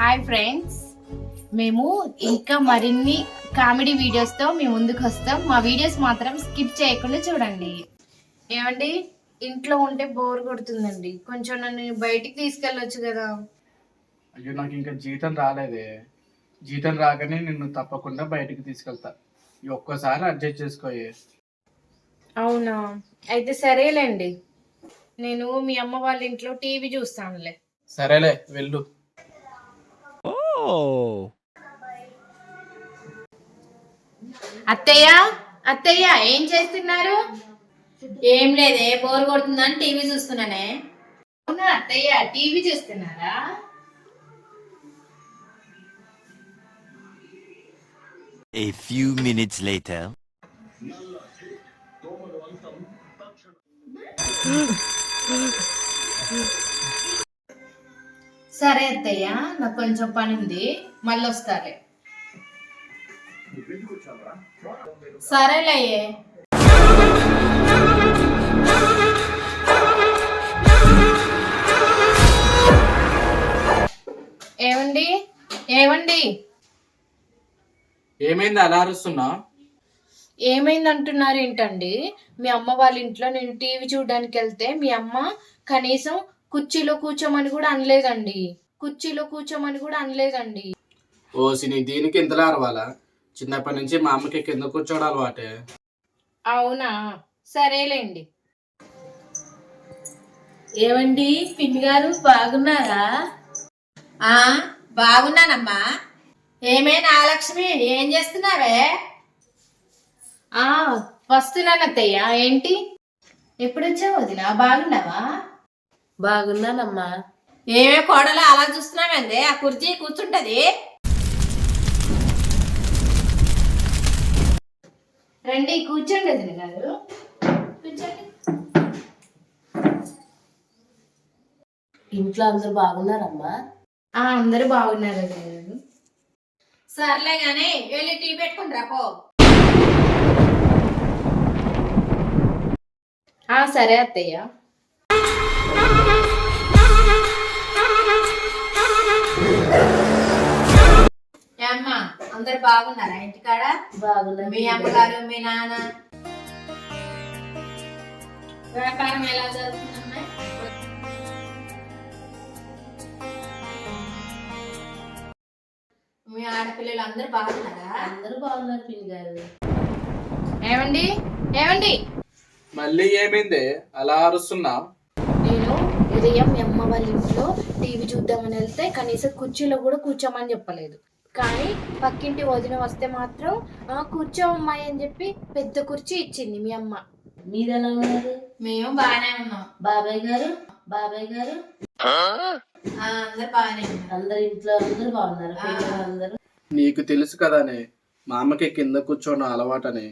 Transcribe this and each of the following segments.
Hi friends మేము ఇంకా మరిన్ని కామెడీ వీడియోస్తో మేము ముందుకు వస్తాం. మా వీడియోస్ మాత్రం స్కిప్ చేయకుండా చూడండి. ఏమండి? ఇంట్లో ఉంటే బోర్ కొడుతుందండి. కొంచెం నన్ను బయటికి తీసుకెళ్ళొచ్చు కదా. అయ్యో నాకు ఇంకా జీతం రాలేదే. జీతం రాగానే నిన్ను తప్పకుండా బయటికి తీసుకెళ్తా. ఈ ఒక్కసారి అడ్జస్ట్ చేసుకోయే. అవునా? అయితే సరేలేండి. నేను మీ అమ్మ వాళ్ళ ఇంట్లో టీవీ చూస్తానులే. సరేలే వెళ్ళు. అత్తయ్య అత్తయ్య ఏం చేస్తున్నారు? ఏం లేదే బోర్ కొడుతుందని టీవీ చూస్తున్నానే. అవునా అత్తయ్య? టీవీ చూస్తున్నారా? A few minutes later. సరే అత్తయ్య నాకు కొంచెం పని ఉంది మళ్ళీ వస్తాలే సరేలే ఏమండి ఏమండి ఏమైంది అలా అరుస్తున్నావు ఏమైంది అంటున్నారు ఏంటండి మీ అమ్మ వాళ్ళ ఇంట్లో నేను టీవీ చూడడానికి వెళ్తే మీ అమ్మ కనీసం కుర్చీలో కూర్చోమని కూడా అనలేదండి. కుర్చీలో కూర్చోమని కూడా అనలేదండి. ఓ సిని దీనికి ఇంతలా అరవాలా? చిన్నప్పటి నుంచి మా అమ్మకి కింద కూర్చోవడం అలవాటే. అవునా? సరేలేండి. ఏమండి? పిన్ని గారు బాగున్నారా? ఆ బాగున్నానమ్మా. ఏమే నాగలక్ష్మి ఏం చేస్తున్నావే? ఆ వస్తున్నాను అత్తయ్య ఏంటి? ఎప్పుడు వచ్చావు వదిన బాగున్నావా? బాగున్నానమ్మా. ఏమే కోడలు అలా చూస్తున్నావేంది? ఆ కుర్చీ కూర్చుంటది. రండి కూర్చోండి వదిన గారు. కూర్చోండి. ఇంట్లో అందరూ బాగున్నారమ్మా? ఆ అందరూ బాగున్నారు వదిన గారు. సర్లే గాని వెళ్ళి టీ పెట్టుకుని రాపో ఆ సరే అత్తయ్య. అందరు బాగున్నారా? ఇంటికాడ? బాగున్నారు మీ అమ్మగారు మీ నాన్న? వ్యాపారం ఎలా జరుగుతుందమ్మా మీ ఆడపిల్లలు అందరూ బాగున్నారా? అందరూ బాగున్నారు పిన్ని గారు. ఏమండి? ఏమండి? మళ్ళీ ఏమైంది? అలా అరుస్తున్నావు నేను ఉదయం మీ అమ్మ వాళ్ళ ఇంట్లో టీవీ చూద్దామని వెళ్తే కనీసం కుర్చీలో కూడా కూర్చోమని చెప్పలేదు. కానీ పక్కింటి వదిన వస్తే మాత్రం ఆ కూర్చో అమ్మాయి అని చెప్పి పెద్ద కుర్చీ ఇచ్చింది మీ అమ్మ. మీరు ఎలా ఉన్నారు? మేము బాగానే ఉన్నాం. బాబాయ్ గారు? బాబాయ్ గారు? అందరు బాగానే ఉన్నారు. అందరు ఇంట్లో అందరు బాగున్నారు అందరూ? నీకు తెలుసు కదానే మా అమ్మకి కింద కూర్చోవడం అలవాటని.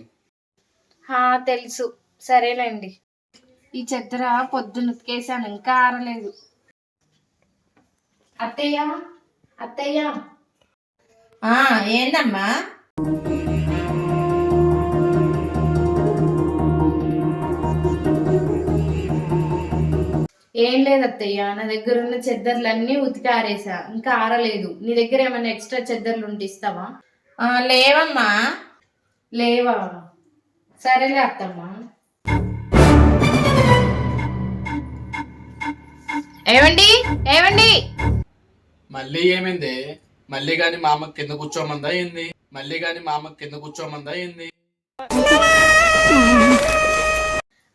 హా తెలుసు. సరేలేండి. ఈ చెత్తర పొద్దున ఉతికేసాను ఇంకా ఆరలేదు. అత్తయ్య అత్తయ్య. ఏందమ్మా? ఏం లేదు అత్తయ్య నా దగ్గర ఉన్న చెద్దర్లన్నీ ఉతికి ఆరేసా. ఇంకా ఆరలేదు. నీ దగ్గర ఏమైనా ఎక్స్ట్రా చెద్దర్లు ఉంటే ఇస్తావా? ఆ, లేవమ్మా. లేవా? సరేలే అత్తమ్మ. ఏమండి ఏమండి మళ్ళీ ఏమైంది? మళ్ళీ గాని మా అమ్మకి కింద కూర్చోమందా ఏంది? మళ్ళీ గాని మా అమ్మకి కింద కూర్చోమందా ఏంది?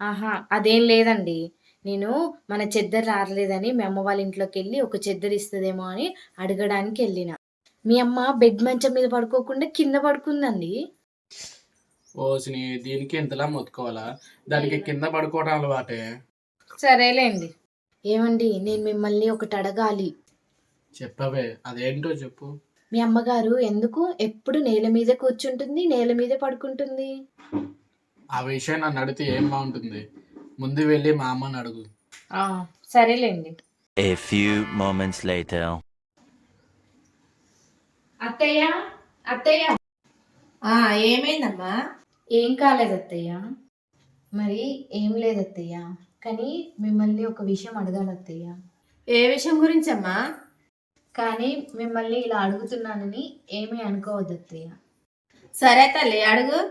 ఆహా అదేం లేదండి. నేను మన చెద్దరు రారలేదని మీ అమ్మ వాళ్ళ ఇంట్లోకి వెళ్ళి ఒక చెద్దరు ఇస్తుందేమో అని అడగడానికి వెళ్ళిన. మీ అమ్మ బెడ్ మంచం మీద పడుకోకుండా కింద పడుకుందండి. ఓ సిని దీనికి ఇంతలా మొత్తుకోవాలా? దానికి కింద పడుకోవడం అలవాటే. సరేలేండి. ఏమండి నేను మిమ్మల్ని ఒకటి అడగాలి. చెప్పవే అదేంటో చెప్పు. మీ అమ్మగారు ఎందుకు ఎప్పుడు నేల మీద కూర్చుంటుంది నేల మీద పడుకుంటుంది? ఆ విషయం నన్ను అడిగితే ఏం బాగుంటుంది? ముందు వెళ్ళి మా అమ్మని అడుగు. ఆ, సరేలేండి. A few moments later. అత్తయ్య అత్తయ్య. ఆ ఏమైందమ్మా? ఏం కాలేదు అత్తయ్య. మరి ఏం లేదు అత్తయ్య. కానీ మిమ్మల్ని ఒక విషయం అడగాలి అత్తయ్య. ఏ విషయం గురించమ్మా? కానీ మిమ్మల్ని ఇలా అడుగుతున్నానని ఏమీ అనుకోవద్దు అత్తయ్య. సరే తల్లి అడుగు.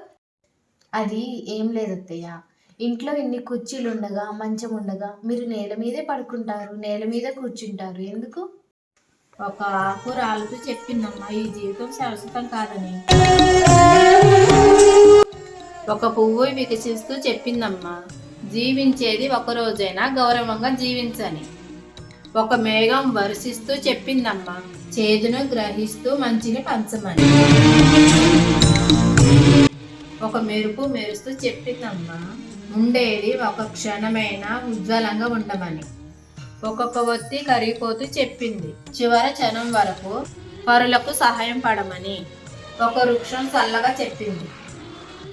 అది ఏం లేదు అత్తయ్య. ఇంట్లో ఇన్ని కుర్చీలు ఉండగా మంచం ఉండగా మీరు నేల మీదే పడుకుంటారు నేల మీద కూర్చుంటారు. ఎందుకు? ఒక ఆకు రాలుతూ చెప్పిందమ్మా ఈ జీవితం శాశ్వతం కాదని. ఒక పువ్వు వికసిస్తూ చెప్పిందమ్మా జీవించేది ఒక రోజైనా గౌరవంగా జీవించని. ఒక మేఘం వర్షిస్తూ చెప్పిందమ్మా. చేదును గ్రహిస్తూ మంచిని పంచమని. ఒక మెరుపు మెరుస్తూ చెప్పిందమ్మా. ఉండేది ఒక క్షణమైన ఉజ్వలంగా ఉండమని. ఒక్కొక్క ఒత్తి కరిగిపోతూ చెప్పింది. చివరి క్షణం వరకు పరులకు సహాయం పడమని ఒక వృక్షం చల్లగా చెప్పింది.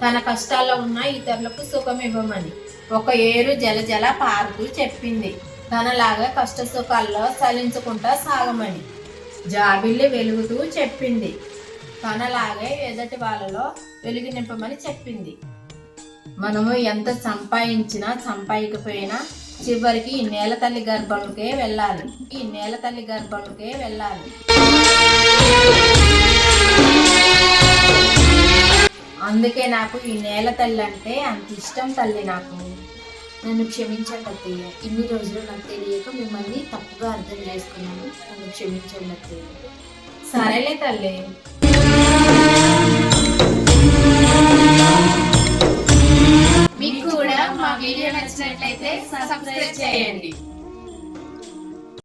తన కష్టాల్లో ఉన్న ఇతరులకు సుఖం ఇవ్వమని ఒక ఏరు జల జల పారుతూ చెప్పింది. తనలాగా కష్టసుఖాల్లో చలించకుండా సాగమని. జాబిల్లి వెలుగుతూ చెప్పింది. తనలాగే ఎదటి వాళ్ళలో వెలుగు నింపమని చెప్పింది. మనము ఎంత సంపాదించినా సంపాదికపోయినా చివరికి ఈ నేల తల్లి గర్భంకే వెళ్ళాలి. ఈ నేల తల్లి గర్భంకే వెళ్ళాలి. అందుకే నాకు ఈ నేల తల్లి అంటే అంత ఇష్టం తల్లి నాకు. నన్ను క్షమించండి అత్తయ్య. ఇన్ని రోజులు నాకు తెలియక మిమ్మల్ని తప్పుగా అర్థం చేసుకున్నాను. నన్ను క్షమించండి అత్తయ్య. సరేలే తల్లి. మీకు కూడా మా వీడియో నచ్చినట్లయితే సబ్స్క్రైబ్ చేయండి.